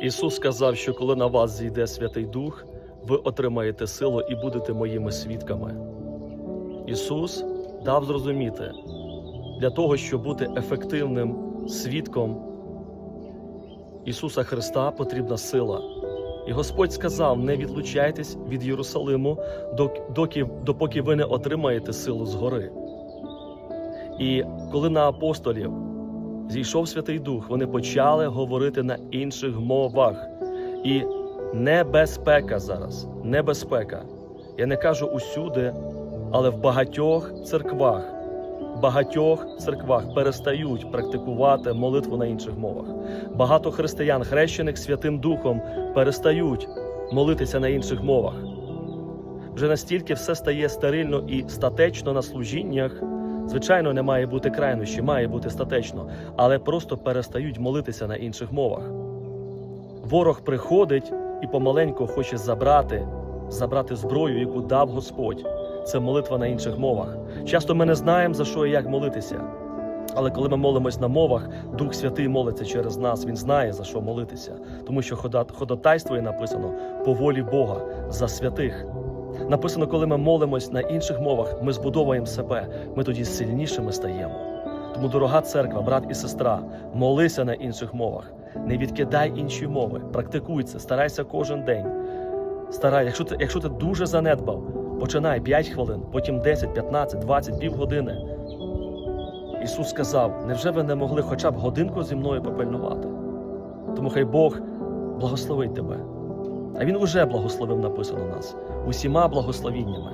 Ісус сказав, що коли на вас зійде Святий Дух, ви отримаєте силу і будете моїми свідками. Ісус дав зрозуміти, для того, щоб бути ефективним свідком Ісуса Христа, потрібна сила. І Господь сказав: не відлучайтесь від Єрусалиму, доки, допоки ви не отримаєте силу згори. І коли на апостолів зійшов Святий Дух, вони почали говорити на інших мовах. І небезпека зараз, небезпека. Я не кажу усюди, але в багатьох церквах, багатьох церквах перестають практикувати молитву на інших мовах. Багато християн, хрещених Святим Духом, перестають молитися на інших мовах. Вже настільки все стає стерильно і статечно на служіннях. Звичайно, не має бути крайнощі, має бути статечно, але просто перестають молитися на інших мовах. Ворог приходить і помаленьку хоче забрати, забрати зброю, яку дав Господь. Це молитва на інших мовах. Часто ми не знаємо, за що і як молитися. Але коли ми молимось на мовах, Дух Святий молиться через нас, Він знає, за що молитися. Тому що хода- ходатайство є написано по волі Бога за святих. Написано, коли ми молимось на інших мовах, ми збудовуємо себе, ми тоді сильнішими стаємо. Тому, дорога церква, брат і сестра, молися на інших мовах. Не відкидай інші мови, практикуй це, старайся кожен день. Старай, якщо ти, якщо ти дуже занедбав, починай 5 хвилин, потім 10, 15, 20, півгодини. Ісус сказав: невже ви не могли хоча б годинку зі мною попильнувати? Тому хай Бог благословить тебе. А Він уже благословив написано нас усіма благословіннями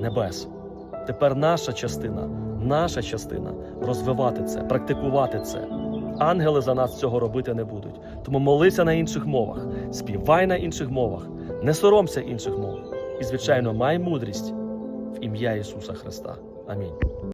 небес. Тепер наша частина, наша частина розвивати це, практикувати це. Ангели за нас цього робити не будуть. Тому молися на інших мовах, співай на інших мовах, не соромся інших мов. І, звичайно, май мудрість в ім'я Ісуса Христа. Амінь.